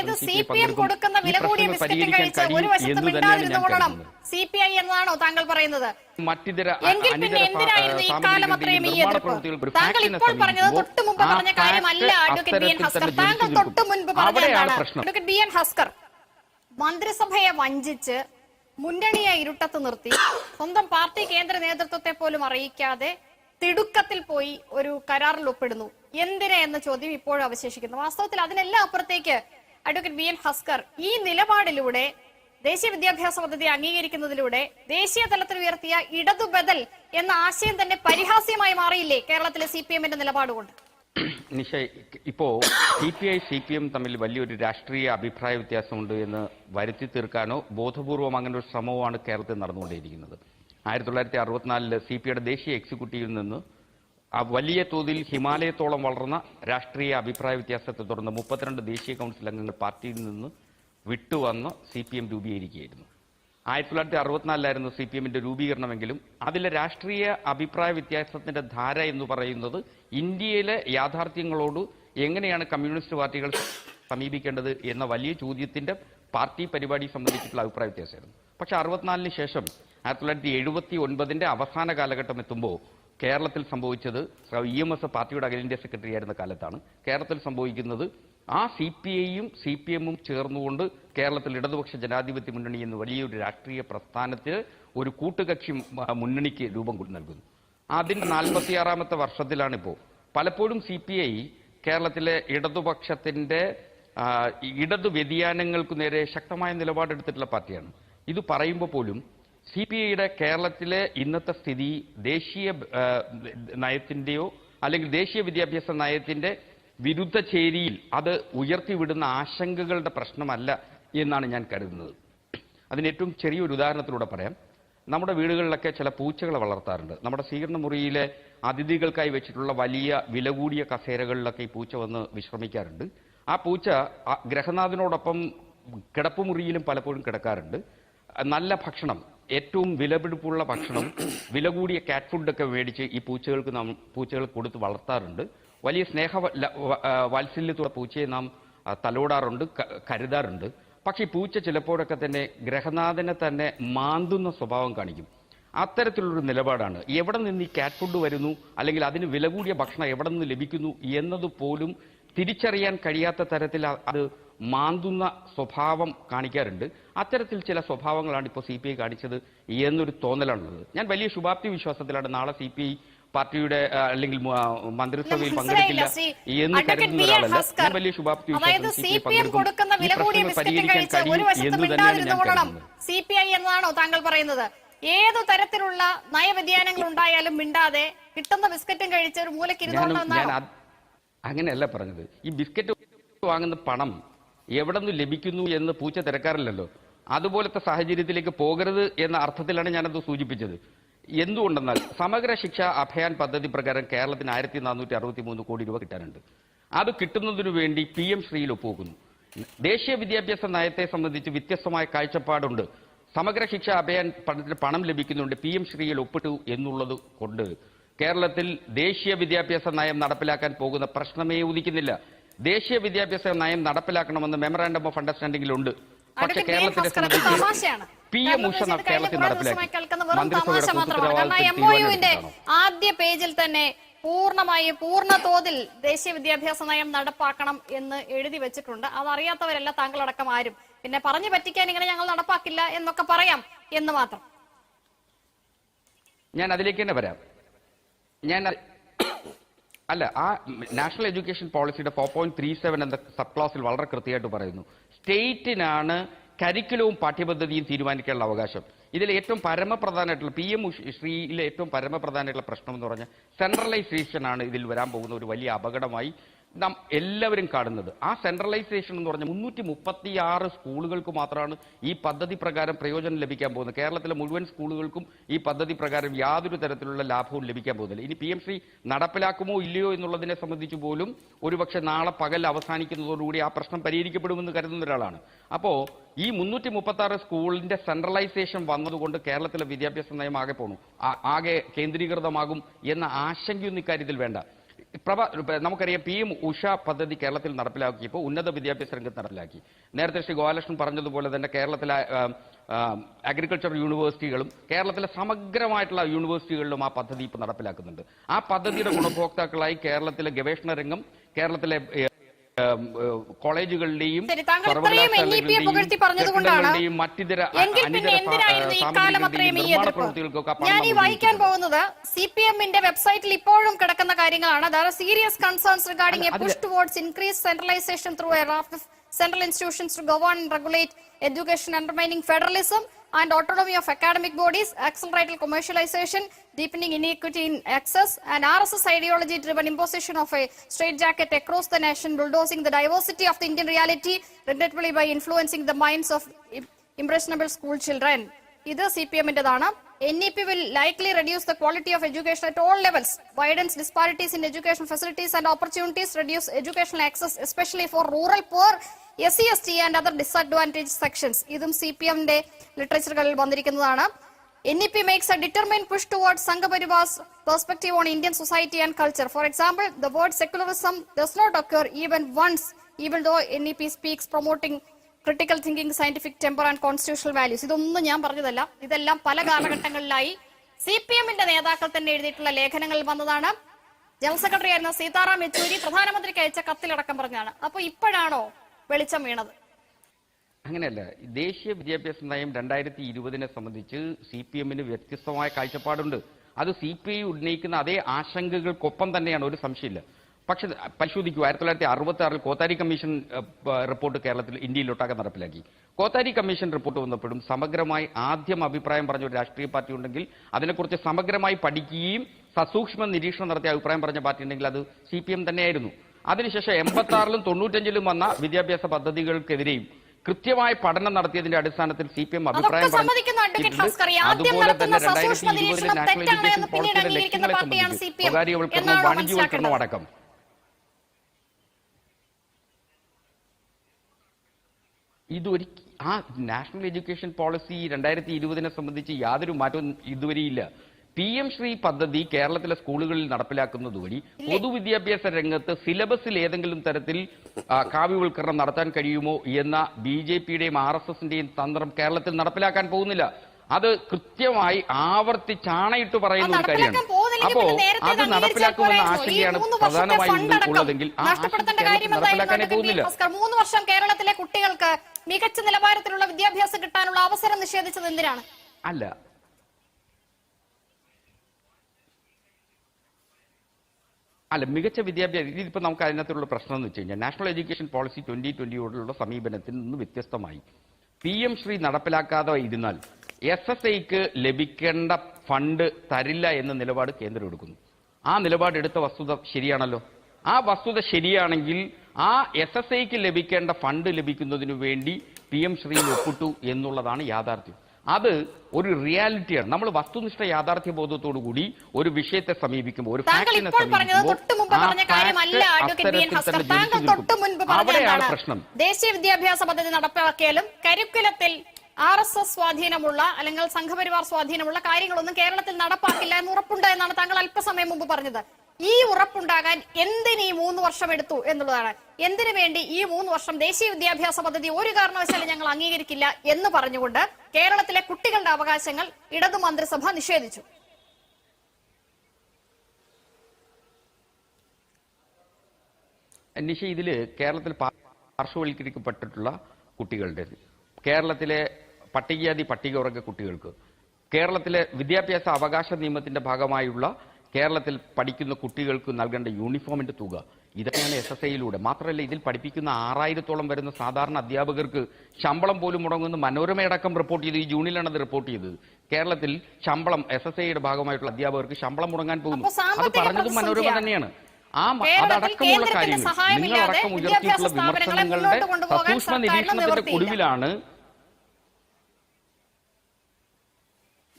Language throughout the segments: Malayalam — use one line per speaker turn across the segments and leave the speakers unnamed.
അതായത്
C
C
P
P M കൊടുക്കുന്ന വില കൂടിയ ബിസ്ക്കറ്റും കഴിച്ച് ഒരു വശത്ത് മിണ്ടാതിരുന്നുകൊള്ളണം. സി പി ഐ എന്നാണോ താങ്കൾ പറയുന്നത്?
മറ്റിതര
എങ്കിൽ പിന്നെ എന്തിനായിരുന്നു ഈ അത്രയും ഈ എതിർപ്പ്? താങ്കൾ ഇപ്പോൾ പറഞ്ഞത് തൊട്ടു മുമ്പ് പറഞ്ഞ കാര്യമല്ല അഡ്വക്കേറ്റ് ബി എൻ ഹസ്കർ. താങ്കൾ തൊട്ടു മുൻപ് പറഞ്ഞ എന്താണ്? അഡ്വക്കേറ്റ് ബി എൻ ഹസ്കർ മന്ത്രിസഭയെ വഞ്ചിച്ച് മുന്നണിയെ ഇരുട്ടത്ത് നിർത്തി സ്വന്തം പാർട്ടി കേന്ദ്ര നേതൃത്വത്തെ പോലും അറിയിക്കാതെ തിടുക്കത്തിൽ പോയി ഒരു കരാറിൽ ഒപ്പിടുന്നു. എന്തിനാ എന്ന ചോദ്യം ഇപ്പോഴും അവശേഷിക്കുന്നു. വാസ്തവത്തിൽ അതിനെല്ലാം അപ്പുറത്തേക്ക് അഡ്വക്കേറ്റ് ബി എൻ ഹസ്കർ ഈ നിലപാടിലൂടെ ദേശീയ വിദ്യാഭ്യാസ പദ്ധതി അംഗീകരിക്കുന്നതിലൂടെ ദേശീയ തലത്തിൽ ഉയർത്തിയ ഇടതു ബദൽ എന്ന ആശയം തന്നെ പരിഹാസ്യമായി മാറിയില്ലേ കേരളത്തിലെ സി പി എമ്മിന്റെ നിലപാടുകൊണ്ട്?
നിഷ ഇപ്പോ C P I C P M തമ്മിൽ വലിയൊരു രാഷ്ട്രീയ അഭിപ്രായ വ്യത്യാസമുണ്ട് എന്ന് വരുത്തി തീർക്കാനോ ബോധപൂർവം അങ്ങനെ ഒരു ശ്രമവുമാണ് കേരളത്തിൽ നടന്നുകൊണ്ടേയിരിക്കുന്നത്. ആയിരത്തി തൊള്ളായിരത്തി അറുപത്തിനാലിൽ സി പി ഐയുടെ ദേശീയ എക്സിക്യൂട്ടീവിൽ നിന്ന് വലിയ തോതിൽ ഹിമാലയത്തോളം വളർന്ന രാഷ്ട്രീയ അഭിപ്രായ വ്യത്യാസത്തെ തുടർന്ന് മുപ്പത്തിരണ്ട് ദേശീയ കൗൺസിൽ അംഗങ്ങൾ പാർട്ടിയിൽ നിന്ന് വിട്ടുവന്ന് സി പി എം രൂപീകരിക്കുകയായിരുന്നു. ആയിരത്തി തൊള്ളായിരത്തി അറുപത്തിനാലിലായിരുന്നു സി പി എമ്മിന്റെ രൂപീകരണമെങ്കിലും അതിലെ രാഷ്ട്രീയ അഭിപ്രായ വ്യത്യാസത്തിന്റെ ധാര എന്ന് പറയുന്നത് ഇന്ത്യയിലെ യാഥാർത്ഥ്യങ്ങളോട് എങ്ങനെയാണ് കമ്മ്യൂണിസ്റ്റ് പാർട്ടികൾ സമീപിക്കേണ്ടത് എന്ന വലിയ ചോദ്യത്തിന്റെ പാർട്ടി പരിപാടി സംബന്ധിച്ചിട്ടുള്ള അഭിപ്രായ വ്യത്യാസമായിരുന്നു. പക്ഷെ അറുപത്തിനാലിന് ശേഷം ആയിരത്തി തൊള്ളായിരത്തി എഴുപത്തി ഒൻപതിന്റെ അവസാന കാലഘട്ടം എത്തുമ്പോൾ കേരളത്തിൽ സംഭവിച്ചത് ഇ എം എസ് പാർട്ടിയുടെ അഖിലേന്ത്യാ സെക്രട്ടറി ആയിരുന്ന കാലത്താണ്. കേരളത്തിൽ സംഭവിക്കുന്നത് ആ സി പി ഐയും സി പി എമ്മും ചേർന്നുകൊണ്ട് കേരളത്തിൽ ഇടതുപക്ഷ ജനാധിപത്യ മുന്നണി എന്ന വലിയൊരു രാഷ്ട്രീയ പ്രസ്ഥാനത്തിന് ഒരു കൂട്ടുകക്ഷി മുന്നണിക്ക് രൂപം നൽകുന്നു. അതിന്റെ നാൽപ്പത്തിയാറാമത്തെ വർഷത്തിലാണിപ്പോൾ. പലപ്പോഴും സി പി ഐ കേരളത്തിലെ ഇടതുപക്ഷത്തിന്റെ ഇടതു വ്യതിയാനങ്ങൾക്ക് നേരെ ശക്തമായ നിലപാടെടുത്തിട്ടുള്ള പാർട്ടിയാണ്. ഇത് പറയുമ്പോൾ പോലും സി പി ഐയുടെ കേരളത്തിലെ ഇന്നത്തെ സ്ഥിതി ദേശീയ നയത്തിന്റെയോ അല്ലെങ്കിൽ ദേശീയ വിദ്യാഭ്യാസ നയത്തിന്റെ വിരുദ്ധ ചേരിയിൽ അത് ഉയർത്തിവിടുന്ന ആശങ്കകളുടെ പ്രശ്നമല്ല എന്നാണ് ഞാൻ കരുതുന്നത്. അതിന് ഏറ്റവും ചെറിയൊരു ഉദാഹരണത്തിലൂടെ പറയാം. നമ്മുടെ വീടുകളിലൊക്കെ ചില പൂച്ചകളെ വളർത്താറുണ്ട്. നമ്മുടെ സ്വീകരണ മുറിയിലെ അതിഥികൾക്കായി വെച്ചിട്ടുള്ള വലിയ വില കൂടിയ കസേരകളിലൊക്കെ ഈ പൂച്ച വന്ന് വിശ്രമിക്കാറുണ്ട്. ആ പൂച്ച ഗ്രഹനാഥനോടൊപ്പം കിടപ്പുമുറിയിലും പലപ്പോഴും കിടക്കാറുണ്ട്. നല്ല ഭക്ഷണം ഏറ്റവും വിലപിടിപ്പുള്ള ഭക്ഷണം വില കൂടിയ കാറ്റ് ഫുഡൊക്കെ മേടിച്ച് ഈ പൂച്ചകൾക്ക് നാം പൂച്ചകൾ കൊടുത്ത് വളർത്താറുണ്ട്. വലിയ സ്നേഹ വാത്സല്യത്തോടെ പൂച്ചയെ നാം തലോടാറുണ്ട് കരുതാറുണ്ട്. പക്ഷെ ഈ പൂച്ച ചിലപ്പോഴൊക്കെ തന്നെ ഗ്രഹനാഥനെ തന്നെ മാന്തുന്ന സ്വഭാവം കാണിക്കും. അത്തരത്തിലുള്ളൊരു നിലപാടാണ്. എവിടെ നിന്ന് ഈ കാറ്റ് ഫുഡ് വരുന്നു? അല്ലെങ്കിൽ അതിന് വില കൂടിയ ഭക്ഷണം എവിടെ നിന്ന് ലഭിക്കുന്നു? എന്നത് പോലും തിരിച്ചറിയാൻ കഴിയാത്ത തരത്തിൽ അത് മാന്തുന്ന സ്വഭാവം കാണിക്കാറുണ്ട്. അത്തരത്തിൽ ചില സ്വഭാവങ്ങളാണ് ഇപ്പോൾ സി പി ഐ കാണിച്ചത് എന്നൊരു തോന്നലാണുള്ളത്. ഞാൻ വലിയ ശുഭാപ്തി വിശ്വാസത്തിലാണ് നാളെ സി പി ഐ പാർട്ടിയുടെ അല്ലെങ്കിൽ മന്ത്രിസഭയിൽ പങ്കെടുക്കില്ല എന്ന് കരുതുന്ന ഒരാളല്ല. ഞാൻ വലിയ ശുഭാപ്തി വിശ്വാസം
സി പി
എന്ന് തന്നെയാണ് ഞാൻ
മിണ്ടാതിരുന്നോളണം
കരുതുന്നത്.
സി പി ഐ എന്നാണോ താങ്കൾ പറയുന്നത്? ഏതു തരത്തിലുള്ള നയവ്യതിയാനങ്ങൾ ഉണ്ടായാലും മിണ്ടാതെ കിട്ടുന്ന ബിസ്ക്കറ്റും കഴിച്ച് ഒരു
മൂലക്കിരുന്നു അങ്ങനെയല്ല പറഞ്ഞത്. ഈ ബിസ്ക്കറ്റ് വാങ്ങുന്ന പണം എവിടെ നിന്ന് ലഭിക്കുന്നു എന്ന് പൂച്ച തിരക്കാറില്ലല്ലോ. അതുപോലത്തെ സാഹചര്യത്തിലേക്ക് പോകരുത് എന്ന അർത്ഥത്തിലാണ് ഞാനത് സൂചിപ്പിച്ചത്. എന്തുകൊണ്ടെന്നാൽ സമഗ്ര ശിക്ഷ അഭയാൻ പദ്ധതി പ്രകാരം കേരളത്തിന് ആയിരത്തി നാനൂറ്റി അറുപത്തി മൂന്ന് കോടി രൂപ കിട്ടാനുണ്ട്. അത് കിട്ടുന്നതിനു വേണ്ടി പി എം ശ്രീയിൽ ഒപ്പുവെക്കുന്നു. ദേശീയ വിദ്യാഭ്യാസ നയത്തെ സംബന്ധിച്ച് വ്യത്യസ്തമായ കാഴ്ചപ്പാടുണ്ട്. സമഗ്ര ശിക്ഷ അഭയാൻ പണത്തിന് പണം ലഭിക്കുന്നുണ്ട് പി എം ശ്രീയിൽ ഒപ്പിട്ടു എന്നുള്ളത് കൊണ്ട്. കേരളത്തിൽ ദേശീയ വിദ്യാഭ്യാസ നയം നടപ്പിലാക്കാൻ പോകുന്ന പ്രശ്നമേ ഉദിക്കുന്നില്ല ദേശീയ വിദ്യാഭ്യാസ നയം നടപ്പിലാക്കണമെന്ന് മെമ്മറാൻഡം ഓഫ് അണ്ടർസ്റ്റാൻഡിംഗിലുണ്ട് പക്ഷെ
പക്ഷേ കേരളത്തിന്റെ
സംബന്ധിച്ച് പി എം ഉഷ കേരളത്തിൽ മന്ത്രിസഭയുടെ?
ആദ്യ പേജിൽ തന്നെ പൂർണമായി പൂർണ തോതിൽ ദേശീയ വിദ്യാഭ്യാസ നയം നടപ്പാക്കണം എന്ന് എഴുതി വെച്ചിട്ടുണ്ട്. അതറിയാത്തവരല്ല താങ്കളടക്കം ആരും. പിന്നെ പറഞ്ഞു പറ്റിക്കാൻ ഇങ്ങനെ ഞങ്ങൾ നടപ്പാക്കില്ല എന്നൊക്കെ പറയാം എന്ന് മാത്രം.
ഞാൻ അതിലേക്ക് തന്നെ വരാം. ഞാൻ അല്ല ആ നാഷണൽ എഡ്യൂക്കേഷൻ പോളിസിയുടെ ഫോർ പോയിന്റ് ത്രീ സെവൻ എന്ന സബ് ക്ലാസിൽ വളരെ കൃത്യമായിട്ട് പറയുന്നു. സ്റ്റേറ്റിനാണ് കരിക്കുലവും പാഠ്യപദ്ധതിയും തീരുമാനിക്കാനുള്ള അവകാശം. ഇതിൽ ഏറ്റവും പരമപ്രധാനമായിട്ടുള്ള പി എം ശ്രീയിലെ ഏറ്റവും പരമപ്രധാനമായിട്ടുള്ള പ്രശ്നം എന്ന് പറഞ്ഞാൽ സെൻട്രലൈസേഷൻ ആണ് ഇതിൽ വരാൻ പോകുന്ന ഒരു വലിയ അപകടമായി നാം എല്ലാവരും കാണുന്നത്. ആ സെൻട്രലൈസേഷൻ എന്ന് പറഞ്ഞാൽ മുന്നൂറ്റി മുപ്പത്തി ആറ് സ്കൂളുകൾക്ക് മാത്രമാണ് ഈ പദ്ധതി പ്രകാരം പ്രയോജനം ലഭിക്കാൻ പോകുന്നത്. കേരളത്തിലെ മുഴുവൻ സ്കൂളുകൾക്കും ഈ പദ്ധതി പ്രകാരം യാതൊരു തരത്തിലുള്ള ലാഭവും ലഭിക്കാൻ പോകുന്നില്ല. ഇനി പി എം സി നടപ്പിലാക്കുമോ ഇല്ലയോ എന്നുള്ളതിനെ സംബന്ധിച്ച് പോലും ഒരുപക്ഷെ നാളെ പകൽ അവസാനിക്കുന്നതോടുകൂടി ആ പ്രശ്നം പരിഹരിക്കപ്പെടുമെന്ന് കരുതുന്ന ഒരാളാണ്. അപ്പോൾ ഈ മുന്നൂറ്റി മുപ്പത്തി ആറ് സ്കൂളിന്റെ സെൻട്രലൈസേഷൻ വന്നതുകൊണ്ട് കേരളത്തിലെ വിദ്യാഭ്യാസ നയം ആകെ പോണു. ആകെ കേന്ദ്രീകൃതമാകും എന്ന ആശങ്കയൊന്നും ഇക്കാര്യത്തിൽ വേണ്ട. പ്രഭ നമുക്കറിയാം പി എം ഉഷ പദ്ധതി കേരളത്തിൽ നടപ്പിലാക്കിയപ്പോൾ ഉന്നത വിദ്യാഭ്യാസ രംഗത്ത് നടപ്പിലാക്കി. നേരത്തെ ശ്രീ ഗോപാലകൃഷ്ണൻ പറഞ്ഞതുപോലെ തന്നെ കേരളത്തിലെ അഗ്രികൾച്ചർ യൂണിവേഴ്സിറ്റികളും കേരളത്തിലെ സമഗ്രമായിട്ടുള്ള യൂണിവേഴ്സിറ്റികളിലും ആ പദ്ധതി ഇപ്പോൾ നടപ്പിലാക്കുന്നുണ്ട്. ആ പദ്ധതിയുടെ ഗുണഭോക്താക്കളായി കേരളത്തിലെ ഗവേഷണ രംഗം കേരളത്തിലെ ഏ, ഏം, ഏ, കോളേജുകളുടെയും
ശരി, താങ്കൾ ഇത്രയും NEP യെ പുകഴ്ത്തി പറഞ്ഞതുകൊണ്ടാണ്
കെട്ടിടങ്ങളുടെയും മറ്റിതര പ്രവൃത്തികൾക്കൊക്കെ
ഞാൻ ഈ വായിക്കാൻ പോകുന്നത് സി പി എമ്മിന്റെ വെബ്സൈറ്റിൽ ഇപ്പോഴും കിടക്കുന്ന കാര്യങ്ങളാണ്. There serious concerns regarding a push towards increase centralisation through a raft central institutions to govern regulate education undermining federalism. And autonomy of academic bodies, accelerated commercialization, deepening inequity in access, and RSS ideology-driven imposition of a straitjacket across the nation, bulldozing the diversity of the Indian reality, regrettably by influencing the minds of impressionable school children. ഇത് C P എമ്മിന്റേതാണ് P will likely reduce the quality of education at all levels widens disparities in education facilities and opportunities reduce educational access especially for rural poor S C S T and other disadvantage sections ഇതും സി പി എമ്മിന്റെ ലിറ്ററേച്ചറുകളിൽ വന്നിരിക്കുന്നതാണ്. N E P makes a determine push toward സംഘപരിവാസ് perspective on Indian society and culture for example the word secularism does not occur even once even though N E P speaks promoting critical thinking scientific temper and constitutional values ഇതൊന്നും ഞാൻ പറഞ്ഞതല്ല. ഇതെല്ലാം പല കാലഘട്ടങ്ങളിലായി സി പി എമ്മിന്റെ നേതാക്കൾ തന്നെ എഴുതിയിട്ടുള്ള ലേഖനങ്ങളിൽ വന്നതാണ്. ജനറൽ സെക്രട്ടറി ആയിരുന്ന സീതാറാം യെച്ചൂരി പ്രധാനമന്ത്രിക്ക് അയച്ച കത്തിലടക്കം പറഞ്ഞാണ് അപ്പൊ ഇപ്പോഴാണോ വെളിച്ചം വീണത്?
അങ്ങനെയല്ല. ദേശീയ വിദ്യാഭ്യാസ നയം രണ്ടായിരത്തി ഇരുപതിനെ സംബന്ധിച്ച് സി പി എമ്മിന് വ്യത്യസ്തമായ കാഴ്ചപ്പാടുണ്ട്. അത് സി പി ഐ ഉന്നയിക്കുന്ന അതേ ആശങ്കകൾക്കൊപ്പം തന്നെയാണ്. ഒരു സംശയമില്ല. പക്ഷെ പരിശോധിക്കൂ ആയിരത്തി തൊള്ളായിരത്തി അറുപത്തി ആറിൽ കോത്താരി കമ്മീഷൻ റിപ്പോർട്ട് കേരളത്തിൽ ഇന്ത്യയിലൊട്ടാകെ നടപ്പിലാക്കി. കോത്താരി കമ്മീഷൻ റിപ്പോർട്ട് വന്നപ്പോഴും സമഗ്രമായി ആദ്യം അഭിപ്രായം പറഞ്ഞ ഒരു രാഷ്ട്രീയ പാർട്ടി ഉണ്ടെങ്കിൽ അതിനെക്കുറിച്ച് സമഗ്രമായി പഠിക്കുകയും സസൂക്ഷ്മ നിരീക്ഷണം നടത്തിയ അഭിപ്രായം പറഞ്ഞ പാർട്ടി ഉണ്ടെങ്കിൽ അത് സി പി എം തന്നെയായിരുന്നു. അതിനുശേഷം എൺപത്തി ആറിലും തൊണ്ണൂറ്റഞ്ചിലും വന്ന വിദ്യാഭ്യാസ പദ്ധതികൾക്കെതിരെയും കൃത്യമായ പഠനം നടത്തിയതിന്റെ അടിസ്ഥാനത്തിൽ സി പി എം അഭിപ്രായം അതുപോലെ തന്നെ രണ്ടായിരത്തി ഇരുപതിലെ നാഷണൽ എഡ്യൂക്കേഷൻ പോളിസിയുടെ ലക്ഷ്യങ്ങളെ സംബന്ധിച്ച് സ്വകാര്യവൽക്കരണവും വാണിജ്യവൽക്കരണവും അടക്കം. ഇതൊരു ആ നാഷണൽ എഡ്യൂക്കേഷൻ പോളിസി രണ്ടായിരത്തി ഇരുപതിനെ സംബന്ധിച്ച് യാതൊരു മാറ്റവും ഇതുവരെയില്ല. പി എം ശ്രീ പദ്ധതി കേരളത്തിലെ സ്കൂളുകളിൽ നടപ്പിലാക്കുന്നത് വഴി പൊതുവിദ്യാഭ്യാസ രംഗത്ത് സിലബസിൽ ഏതെങ്കിലും തരത്തിൽ കാവ്യവൽക്കരണം നടത്താൻ കഴിയുമോ എന്ന ബി ജെ പിയുടെയും ആർ എസ് എസിന്റെയും തന്ത്രം കേരളത്തിൽ നടപ്പിലാക്കാൻ പോകുന്നില്ല. അത് കൃത്യമായി ആവർത്തിച്ചാണയിട്ട് പറയുന്ന ഒരു കാര്യമാണ്. അപ്പോ അത് നടപ്പിലാക്കുമെന്ന ആശങ്കയാണ് പ്രധാനമായും ഉള്ളതെങ്കിൽ ആ ആശങ്ക നടപ്പിലാക്കാനേ പോകുന്നില്ല.
മൂന്ന് വർഷം കേരളത്തിലെ കുട്ടികൾക്ക് മികച്ച നിലവാരത്തിലുള്ള വിദ്യാഭ്യാസം കിട്ടാനുള്ള അവസരം നിഷേധിച്ചത് എന്തിനാണ്?
അല്ല. അല്ല മികച്ച വിദ്യാഭ്യാസം ഇതിപ്പോൾ നമുക്ക് അതിനകത്തുള്ള പ്രശ്നം എന്ന് വെച്ച് കഴിഞ്ഞാൽ നാഷണൽ എഡ്യൂക്കേഷൻ പോളിസി ട്വന്റി ട്വന്റിയോടുള്ള സമീപനത്തിൽ നിന്ന് വ്യത്യസ്തമായി പി എം ശ്രീ നടപ്പിലാക്കാതെ ഇരുന്നാൽ എസ് എസ് ഐക്ക് ലഭിക്കേണ്ട ഫണ്ട് തരില്ല എന്ന നിലപാട് കേന്ദ്രം എടുക്കുന്നു. ആ നിലപാട് എടുത്ത വസ്തുത ശരിയാണല്ലോ? ആ വസ്തുത ശരിയാണെങ്കിൽ ആ എസ് എസ് ഐക്ക് ലഭിക്കേണ്ട ഫണ്ട് ലഭിക്കുന്നതിനു വേണ്ടി പി എം ശ്രീ ഒപ്പിട്ടു എന്നുള്ളതാണ് യാഥാർത്ഥ്യം. അത് ഒരു റിയാലിറ്റിയാണ്. നമ്മൾ വസ്തുനിഷ്ഠ യാഥാർത്ഥ്യ ബോധത്തോടു കൂടി ഒരു വിഷയത്തെ സമീപിക്കുമ്പോൾ ഒരു ഫാക്ടിനെ സമീപിക്കുമ്പോൾ അവിടെയാണ് പ്രശ്നം.
ദേശീയ വിദ്യാഭ്യാസ പദ്ധതി നടപ്പാക്കിയാലും കരിക്കുലത്തിൽ ആർ എസ് എസ് സ്വാധീനമുള്ള അല്ലെങ്കിൽ സംഘപരിവാർ സ്വാധീനമുള്ള കാര്യങ്ങളൊന്നും കേരളത്തിൽ നടപ്പാക്കില്ല എന്ന് ഉറപ്പുണ്ട് എന്നാണ് താങ്കൾ അല്പസമയം മുമ്പ് പറഞ്ഞത്. ഈ ഉറപ്പുണ്ടാകാൻ എന്തിന് ഈ മൂന്ന് വർഷം എടുത്തു എന്നുള്ളതാണ്. എന്തിനു വേണ്ടി ഈ മൂന്ന് വർഷം ദേശീയ വിദ്യാഭ്യാസ പദ്ധതി ഒരു കാരണവശാലും ഞങ്ങൾ അംഗീകരിക്കില്ല എന്ന് പറഞ്ഞുകൊണ്ട് കേരളത്തിലെ കുട്ടികളുടെ അവകാശങ്ങൾ ഇടതു മന്ത്രിസഭ നിഷേധിച്ചു.
നിഷ ഇതിൽ കേരളത്തിൽ പാർശ്വവൽക്കരിക്കപ്പെട്ടിട്ടുള്ള കുട്ടികളുടെ കേരളത്തിലെ പട്ടികജാതി പട്ടികവർഗ കുട്ടികൾക്ക്. കേരളത്തിലെ വിദ്യാഭ്യാസ അവകാശ നിയമത്തിന്റെ ഭാഗമായുള്ള കേരളത്തിൽ പഠിക്കുന്ന കുട്ടികൾക്ക് നൽകേണ്ട യൂണിഫോമിന്റെ തുക. ഇതൊക്കെയാണ് എസ് എസ് ഐയിലൂടെ മാത്രമല്ല ഇതിൽ പഠിപ്പിക്കുന്ന ആറായിരത്തോളം വരുന്ന സാധാരണ അധ്യാപകർക്ക് ശമ്പളം പോലും മുടങ്ങുന്ന മനോരമയടക്കം റിപ്പോർട്ട് ചെയ്തു. ഈ ജൂണിലാണ് അത് റിപ്പോർട്ട് ചെയ്തത്. കേരളത്തിൽ ശമ്പളം എസ് എസ് ഐയുടെ ഭാഗമായിട്ടുള്ള അധ്യാപകർക്ക് ശമ്പളം മുടങ്ങാൻ പോകുന്നു. അത് പറഞ്ഞതും മനോരമ തന്നെയാണ്. ആ അതടക്കമുള്ള കാര്യങ്ങൾ. നിങ്ങളടക്കം ഉയർത്തിയിട്ടുള്ള വിമർശനങ്ങളുടെ സസൂക്ഷ്മ നിരീക്ഷണത്തിന്റെ ഒടുവിലാണ്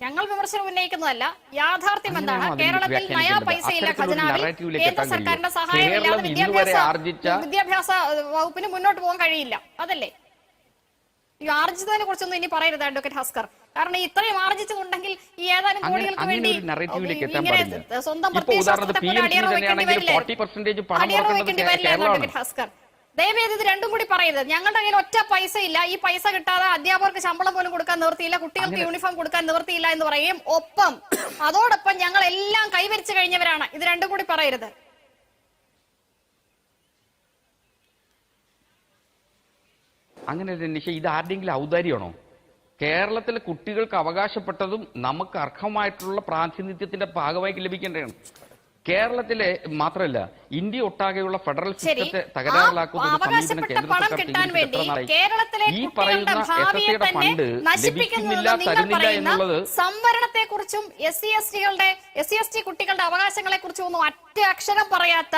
ഞങ്ങൾ വിമർശനം ഉന്നയിക്കുന്നതല്ല. യാഥാർത്ഥ്യം എന്താണ്? കേരളത്തിൽ നയാ? പൈസയില്ല ഖജനാവിൽ കേന്ദ്ര സർക്കാരിന്റെ? സഹായമില്ലാതെ വിദ്യാഭ്യാസ വിദ്യാഭ്യാസ വകുപ്പിന് മുന്നോട്ട് പോകാൻ കഴിയില്ല. അതല്ലേ? ഈ ആർജിതതിനെ കുറിച്ചൊന്നും ഇനി പറയരുത് അഡ്വക്കേറ്റ് ഹസ്കർ കാരണം ഇത്രയും ആർജിച്ചതുണ്ടെങ്കിൽ ഈ ഏതാനും കോടികൾക്ക് വേണ്ടി സ്വന്തം
ഇപ്പൊ
പ്രത്യയ
ഉദാഹരണത്തിന്
ശാസ്ത്രത്തെ
പി
പോലെ
എം
അടിയറ വെക്കേണ്ടി
പണം
അടിയറ വെക്കേണ്ടി
വരില്ല
അഡ്വക്കേറ്റ് ഭാസ്കർ ദയവേത് ഇത് രണ്ടും കൂടി പറയരുത്. ഞങ്ങളുടെ കയ്യിൽ ഒറ്റ പൈസ ഇല്ല. ഈ പൈസ കിട്ടാതെ അധ്യാപകർക്ക് ശമ്പളം പോലും കൊടുക്കാൻ നിർത്തിയില്ല കുട്ടികൾക്ക് യൂണിഫോം കൊടുക്കാൻ നിർത്തിയില്ല എന്ന് പറയും ഒപ്പം അതോടൊപ്പം ഞങ്ങൾ എല്ലാം കൈവരിച്ചു കഴിഞ്ഞവരാണ്. ഇത് രണ്ടും കൂടി പറയരുത്.
അങ്ങനെ നിഷ ഇത് ആരുടെയെങ്കിലും ഔദാര്യമാണോ? കേരളത്തിലെ കുട്ടികൾക്ക് അവകാശപ്പെട്ടതും നമുക്ക് അർഹമായിട്ടുള്ള പ്രാതിനിധ്യത്തിന്റെ ഭാഗമായി ലഭിക്കേണ്ടതാണ്. കേരളത്തിലെ മാത്രമല്ല ഇന്ത്യ ഒട്ടാകെയുള്ള ഫെഡറൽ സിസ്റ്റത്തെ തകരാറിലാക്കുന്ന ഈ പറയുന്ന എസ് എസ് ഫണ്ട് ലഭിക്കുന്നില്ല തരുന്നില്ല എന്നുള്ളത്
സംവരണത്തെ കുറിച്ചും എസ് സി എസ് ടികളുടെ എസ് സി എസ് ടി കുട്ടികളുടെ അവകാശങ്ങളെ കുറിച്ചും ഒന്നും ഒറ്റ അക്ഷരം പറയാത്ത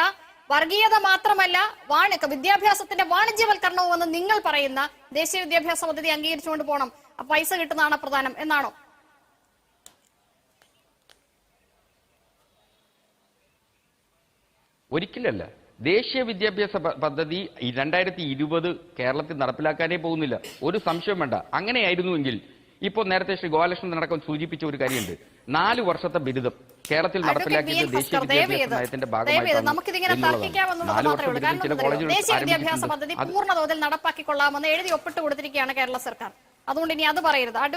വർഗീയത മാത്രമല്ല വാണി വിദ്യാഭ്യാസത്തിന്റെ വാണിജ്യവൽക്കരണവും എന്ന് നിങ്ങൾ പറയുന്ന ദേശീയ വിദ്യാഭ്യാസ പദ്ധതി അംഗീകരിച്ചുകൊണ്ട് പോകണം പൈസ കിട്ടുന്നതാണ് പ്രധാനം എന്നാണോ?
ഒരിക്കലല്ല. ദേശീയ വിദ്യാഭ്യാസ പദ്ധതി രണ്ടായിരത്തി ഇരുപത് കേരളത്തിൽ നടപ്പിലാക്കാനേ പോകുന്നില്ല. ഒരു സംശയം വേണ്ട. അങ്ങനെയായിരുന്നുവെങ്കിൽ ഇപ്പോൾ നേരത്തെ ശ്രീ ഗോപാലകൃഷ്ണൻ അടക്കം സൂചിപ്പിച്ച ഒരു കാര്യമുണ്ട്. നാല് വർഷത്തെ ബിരുദം കേരളത്തിൽ നടപ്പിലാക്കിയത് ദേശീയ വിദ്യാഭ്യാസ നയത്തിന്റെ
ഭാഗമായിട്ടാണ്
ചില കോളേജുകൾ
നടപ്പാക്കിക്കൊള്ളാമെന്ന് എഴുതി ഒപ്പിട്ട് കൊടുത്തിരിക്കുകയാണ് കേരള സർക്കാർ. അതുകൊണ്ട് ഇനി അത് പറയരുത്.